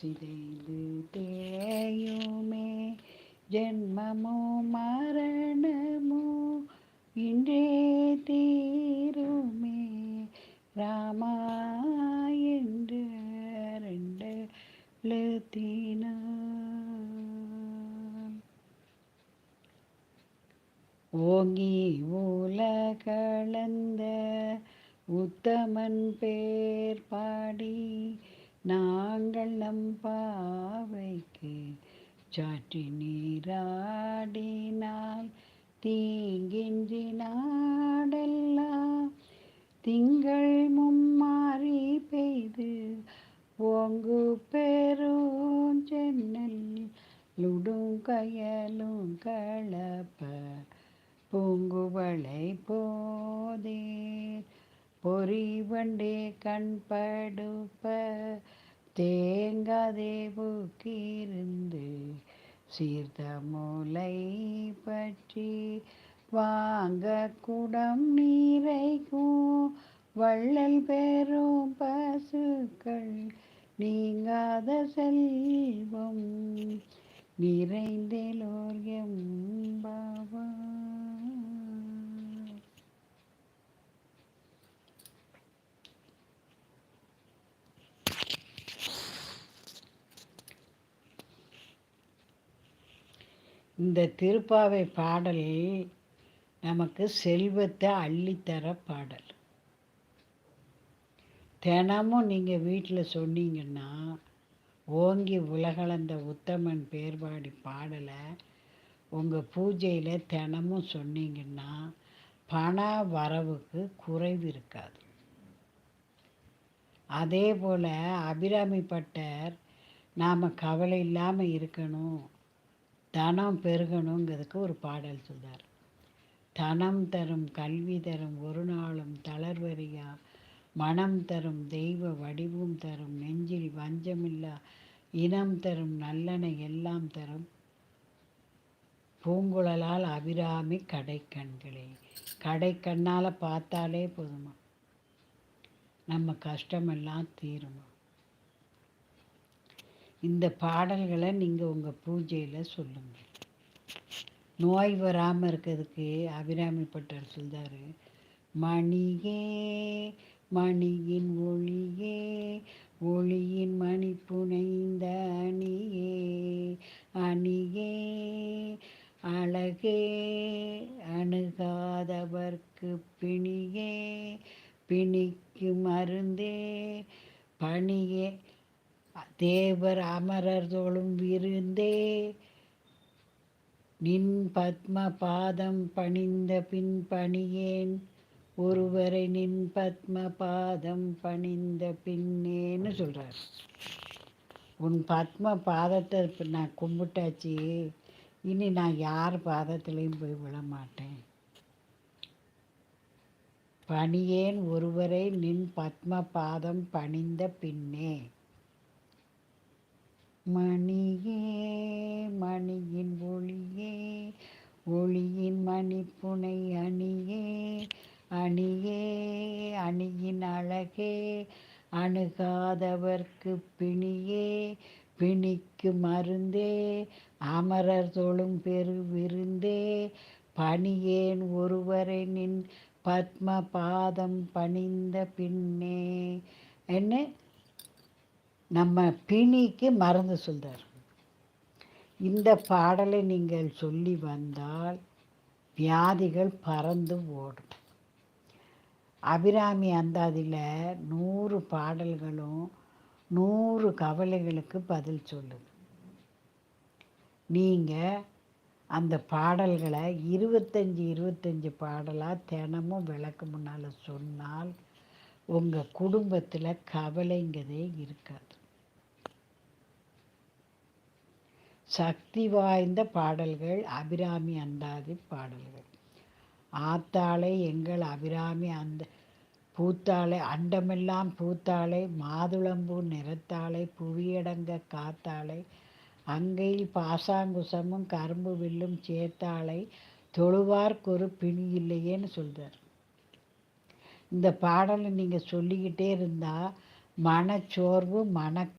சிதைந்து தேயுமே ஜென்மமோ மரணமோ இன்றே தீருமே. ராமா என்று ரெண்டு எழுத்தினான் ஓங்கி உலகளந்த உத்தமன் பேர் பா நாங்கள் பாவைக்கு சாற்றி நீராடினால் தீங்கின்றி நாடெல்லாம் திங்கள் மும்மாறி பெய்து. ஓங்கு பெரும் சென்னல் லுடும் கயலும் கலப்ப. பூங்குவளை போதே பொறிவண்டே கண்படுப்ப தேங்காதே பூக்கிருந்து சீர்த்த மூலை பற்றி வாங்க குடம் நீரைக்கும் வள்ளல் பெறும் பசுக்கள் நீங்காத செல்வம் நிறைந்தேலோர் எம்பாவா இந்த திருப்பாவை பாடல் நமக்கு செல்வத்தை அள்ளித்தர பாடல். தினமும் நீங்கள் வீட்டில் சொன்னீங்கன்னா ஓங்கி உலகளந்த உத்தமன் பேர்பாடி பாடலை உங்கள் பூஜையில் தினமும் சொன்னீங்கன்னா பண வரவுக்கு குறைவு இருக்காது. அதே போல் அபிராமி பட்டர் நாம் கவலை இல்லாமல் இருக்கணும். தனம் பெருகணுங்கிறதுக்கு ஒரு பாடல் சொல்கிறார் தனம் தரும் கல்வி தரும் ஒரு நாளும் தளர்வறியா மனம் தரும் தெய்வ வடிவும் தரும் நெஞ்சில் வஞ்சமில்லா இனம் தரும் நல்லன எல்லாம் தரும் பூங்குழலால் அபிராமி கடைக்கண்களே. கடைக்கண்ணால் பார்த்தாலே போதுமா? நம்ம கஷ்டமெல்லாம் தீருமா? இந்த பாடல்களை நீங்கள் உங்கள் பூஜையில் சொல்லுங்கள். நோய் வராமல் இருக்கிறதுக்கு அபிராமி பட்டர் சொல்றாரு. மணியே மணியின் ஒளியே ஒளியின் மணி புனைந்த அணியே அணியே அழகே அணுகாதவர்க்கு பிணியே பிணிக்கு மருந்தே பணியே தேவர் அமரர் தோளும் விருந்தே. நின் பத்ம பாதம் பணிந்த பின் பணியேன். ஒருவரை நின் பத்ம பாதம் பணிந்த பின்னேன்னு சொல்கிறார் உன் பத்ம பாதத்தை நான் கும்பிட்டாச்சு. இனி நான் யார் பாதத்திலையும் போய் விழ மாட்டேன் பணியேன் ஒருவரை நின் பத்ம பாதம் பணிந்த பின்னே. மணியே மணியின் ஒளியே ஒளியின் மணிப்புனை அணியே அணியே அணியின் அழகே அணுகாதவர்க்கு பிணியே பிணிக்கு மருந்தே அமரர் தொழும் பெரு விருந்தே பணியேன் ஒருவரை நின் பத்ம பாதம் பணிந்த பின்னே. என்ன? நம்ம பிணிக்கு மருந்து சொல்கிறார் இந்த பாடலை நீங்கள் சொல்லி வந்தால் வியாதிகள் பறந்து ஓடும். அபிராமி அந்தாதியில் நூறு பாடல்களும் நூறு கவலைகளுக்கு பதில் சொல்லுது. நீங்கள் அந்த பாடல்களை இருபத்தஞ்சி இருபத்தஞ்சி பாடலாக தினமும் விளக்கு முன்னால் சொன்னால் உங்கள் குடும்பத்தில் கவலைங்கிறதே இருக்காது. சக்தி வாய்ந்த பாடல்கள் அபிராமி அந்தாதி பாடல்கள். ஆத்தாளை எங்கள் அபிராமி அந்த பூத்தாளை அண்டமெல்லாம் பூத்தாளை மாதுளம்பூ நிறத்தாளை புவியடங்க காத்தாளை அங்கையில் பாசாங்குசமும் கரும்பு வில்லும் சேர்த்தாளை தொழுவார்க்கொரு பிணி இல்லையேன்னு சொல்கிறார் இந்த பாடலை நீங்கள் சொல்லிக்கிட்டே இருந்தால் மனச்சோர்வு மன